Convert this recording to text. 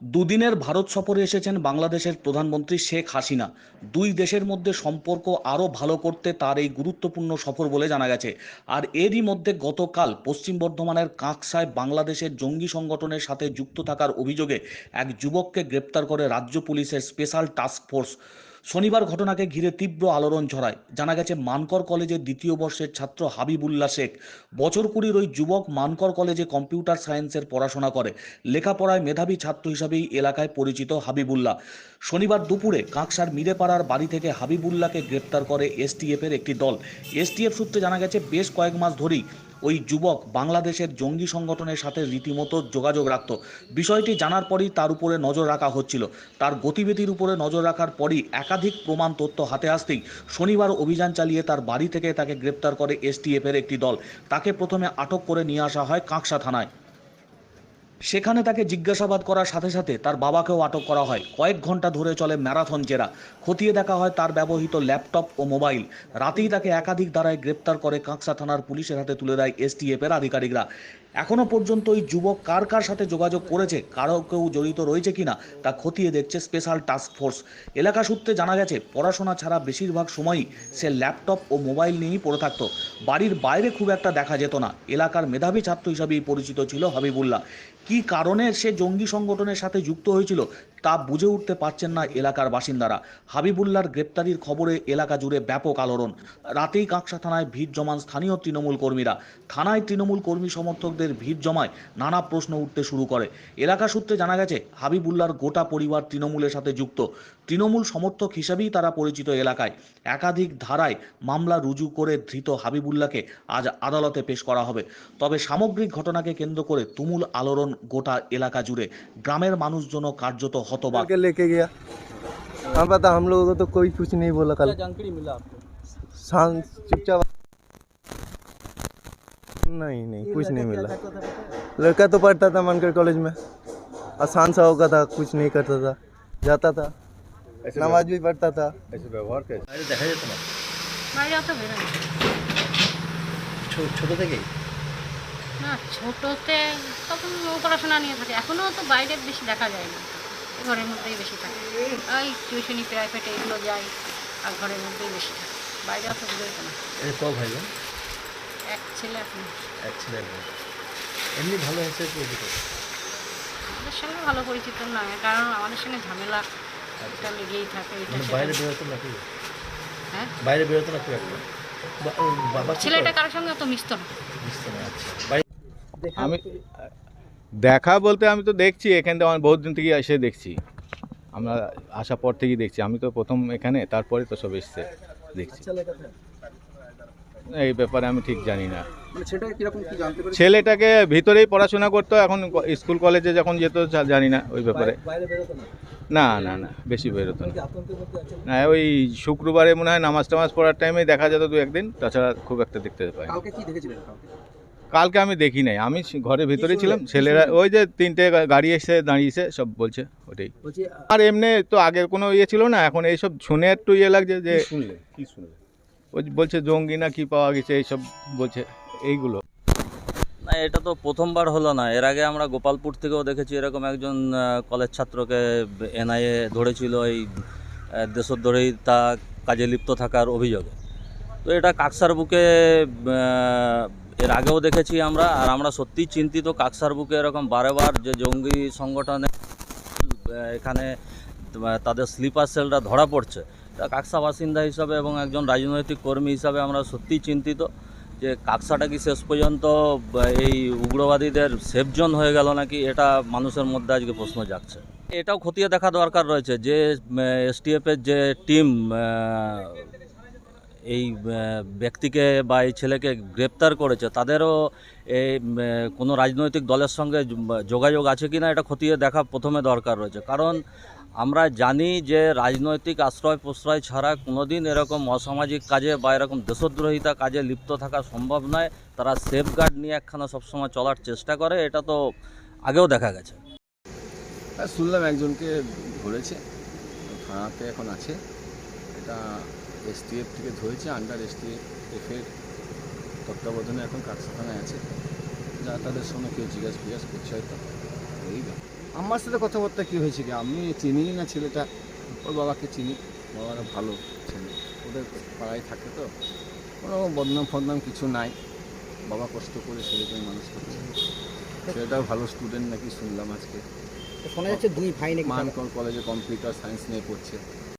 দুদিনের ভারত সফরে এসেছেন বাংলাদেশের প্রধানমন্ত্রী শেখ হাসিনা। দুই দেশের মধ্যে সম্পর্ক আরও ভালো করতে তার এই গুরুত্বপূর্ণ সফর বলে জানা গেছে। আর এরই মধ্যে গতকাল পশ্চিম বর্ধমানের কাঁকসায় বাংলাদেশের জঙ্গি সংগঠনের সাথে যুক্ত থাকার অভিযোগে এক যুবককে গ্রেপ্তার করে রাজ্য পুলিশের স্পেশাল টাস্ক ফোর্স শনিবার ঘটনাকে ঘিরে তীব্র আলোড়ন ছড়ায়। জানা গেছে, মানকর কলেজের দ্বিতীয় বর্ষের ছাত্র হাবিবুল্লাহ শেখ বছর কুড়ির ওই যুবক মানকর কলেজে কম্পিউটার সায়েন্সের পড়াশোনা করে। লেখাপড়ায় মেধাবী ছাত্র হিসাবেই এলাকায় পরিচিত হাবিবুল্লাহ। শনিবার দুপুরে কাঁকসার মিরেপাড়ার বাড়ি থেকে হাবিবুল্লাহকে গ্রেপ্তার করে এসটিএফের একটি দল। এসটিএফ সূত্রে জানা গেছে, বেশ কয়েক মাস ধরেই ওই যুবক বাংলাদেশের জঙ্গি সংগঠনের সাথে রীতিমতো যোগাযোগ রাখত। বিষয়টি জানার পরই তার উপরে নজর রাখা হচ্ছিল। তার গতিবিধির উপরে নজর রাখার পরই একাধিক প্রমাণ তথ্য হাতে আসতেই শনিবার অভিযান চালিয়ে তার বাড়ি থেকে তাকে গ্রেপ্তার করে এসটিএফের একটি দল। তাকে প্রথমে আটক করে নিয়ে আসা হয় কাঁকসা থানায়। সেখানে তাকে জিজ্ঞাসাবাদ করার সাথে সাথে তার বাবাকেও আটক করা হয়। কয়েক ঘণ্টা ধরে চলে ম্যারাথন জেরা। খতিয়ে দেখা হয় তার ব্যবহৃত ল্যাপটপ ও মোবাইল। রাতেই তাকে একাধিক দ্বারায় গ্রেপ্তার করে কাঁকসা থানার পুলিশের হাতে তুলে দেয় এসটিএফ এর আধিকারিকরা। এখনও পর্যন্ত ওই যুবক কার কার সাথে যোগাযোগ করেছে কারও কেউ জড়িত রয়েছে কিনা, তা খতিয়ে দেখছে স্পেশাল টাস্ক ফোর্স। এলাকা সূত্রে জানা গেছে, পড়াশোনা ছাড়া বেশিরভাগ সময়ই সে ল্যাপটপ ও মোবাইল নিয়েই পড়ে থাকতো। বাড়ির বাইরে খুব একটা দেখা যেত না। এলাকার মেধাবী ছাত্র হিসাবেই পরিচিত ছিল হাবিবুল্লাহ। কী কারণে সে জঙ্গি সংগঠনের সাথে যুক্ত হয়েছিল? তা বুঝে উঠতে পারছেন না এলাকার বাসিন্দারা। হাবিবুল্লার গ্রেপ্তারির খবরে এলাকা জুড়ে ব্যাপক আলোড়ন। রাতেই কাঁকসা থানায় ভিড় জমান স্থানীয় তৃণমূল কর্মীরা। থানায় তৃণমূল কর্মী সমর্থকদের ভিড় জমায় নানা প্রশ্ন উঠতে শুরু করে। এলাকা সূত্রে জানা গেছে হাবিবুল্লার গোটা পরিবার তৃণমূলের সাথে যুক্ত। তৃণমূল সমর্থক হিসাবেই তারা পরিচিত এলাকায়। একাধিক ধারায় মামলা রুজু করে ধৃত হাবিবুল্লাহকে আজ আদালতে পেশ করা হবে। তবে সামগ্রিক ঘটনাকে কেন্দ্র করে তুমুল আলোড়ন গোটা এলাকা জুড়ে। গ্রামের মানুষজন কার্যত হতবাক के लेके गया हम पता हम लोगों को तो कोई कुछ नहीं बोला कल क्या जानकारी मिला आपको शांत चुपचाप नहीं नहीं कुछ नहीं मिला लड़का तो पढ़ता था मनकर कॉलेज में आसान सा होगा था कुछ नहीं करता था जाता था नमाज भी पढ़ता था বাইরে দেখা যেত না বাইরে অত বেরোয় না। ছো- ছোট থেকেই না ছোটোতে তখন ও পড়াশোনা নিয়ে থাকে এখনও তো বাইরে বেশি দেখা যায় না ঘরের মধ্যেই বেশি থাকে। ওই টিউশনি প্রাইভেটে এগুলো যায় আর ঘরের মধ্যেই বেশি থাকে। বাইরে অত বেরোতো না। এই ক ভাই বোন? এক ছেলে এখন এক ছেলে এমনি ভালো হয়েছে পরিচিত আমাদের সঙ্গে ভালো পরিচিত নয় কারণ আমাদের সঙ্গে ঝামেলা এটা লেগেই থাকে এটা মানে। বাইরে বেরোতো না কি হ্যাঁ? বাইরে বেরোতো না খুব একটা বাবা ছেলেটা কারোর সঙ্গে অত মিশতো না। না, আচ্ছা। আমি দেখা বলতে আমি তো দেখছি এখান থেকে আমার বহুত দিন থেকে এসে দেখছি। আমরা আসার পর থেকেই দেখছি। আমি তো প্রথম এখানে তারপরে তো সব এসছে দেখছি। এই ব্যাপারে আমি ঠিক জানি না। ছেলেটাকে ভিতরেই পড়াশোনা করতো এখন স্কুল কলেজে যখন যেত জানি না ওই ব্যাপারে। না? না না বেশি বেরোতো না। না ওই শুক্রবারে মনে হয় নামাজ টামাজ পড়ার টাইমে দেখা যেত দু একদিন তাছাড়া খুব একটা দেখতে পাই কালকে আমি দেখি নাই। আমি ঘরের ভিতরে ছিলাম। ছেলেরা ওই যে তিনটে গাড়ি এসে দাঁড়িয়েছে সব বলছে ওটাই। আর এমনি তো আগের কোনো ইয়ে ছিল না এখন এইসব শুনে একটু ইয়ে লাগছে যে শুনলে? কি শুনলে? ওই বলছে জঙ্গি না কি পাওয়া গেছে এইসব বলছে এইগুলো। না এটা তো প্রথমবার হলো না। এর আগে আমরা গোপালপুর থেকেও দেখেছি এরকম একজন কলেজ ছাত্রকে এনআইএ ধরেছিল এই আহ, দেশদ্রোহিতা কাজে লিপ্ত থাকার অভিযোগে। তো এটা কাকসার বুকে এর আগেও দেখেছি আমরা, আর আমরা সত্যিই চিন্তিত কাকসার বুকে এরকম বারেবার যে জঙ্গি সংগঠনে এখানে তাদের স্লিপার সেলটা ধরা পড়ছে। কাকসা বাসিন্দা হিসাবে এবং একজন রাজনৈতিক কর্মী হিসাবে আমরা সত্যি চিন্তিত যে কাকসাটা কি শেষ পর্যন্ত এই উগ্রবাদীদের সেফজন হয়ে গেল নাকি, এটা মানুষের মধ্যে আজকে প্রশ্ন জাগছে। এটাও খতিয়ে দেখা দরকার রয়েছে যে এসটিএফের যে টিম এই ব্যক্তিকে বা এই ছেলেকে গ্রেপ্তার করেছে, তাদেরও এই কোনো রাজনৈতিক দলের সঙ্গে যোগাযোগ আছে কি না এটা খতিয়ে দেখা প্রথমে দরকার রয়েছে। কারণ আমরা জানি যে রাজনৈতিক আশ্রয় প্রশ্রয় ছাড়া কোনোদিন এরকম অসামাজিক কাজে বা এরকম দেশদ্রোহিতা কাজে লিপ্ত থাকা সম্ভব নয়। তারা সেফগার্ড নিয়ে একখানা সবসময় চলার চেষ্টা করে, এটা তো আগেও দেখা গেছে। শুনলাম একজনকে ধরেছে, থানাতে এখন আছে। এটা এসটিএফ থেকে ধরেছে আন্ডার এস এসটিএফ এফের তত্ত্বাবধানে এখন কাকসা থানায় আছে। যা তাদের সঙ্গে কেউ জিজ্ঞাসা ফিজ্ঞাস করছে হয়তো। এই। আমার সাথে কথাবার্তা কী হয়েছে কি? আমি চিনি না ছেলেটা ওর বাবাকে চিনি। বাবারা ভালো ছেলে। ওদের পাড়ায় থাকে তো। কোনো বদনাম ফদনাম কিছু নাই। বাবা কষ্ট করে ছেলেকে মানুষ করছে। ছেলেটাও ভালো স্টুডেন্ট নাকি শুনলাম আজকে। শোনা যাচ্ছে দুই ভাই নাকি মানকর কলেজে কম্পিউটার সায়েন্স নিয়ে পড়ছে।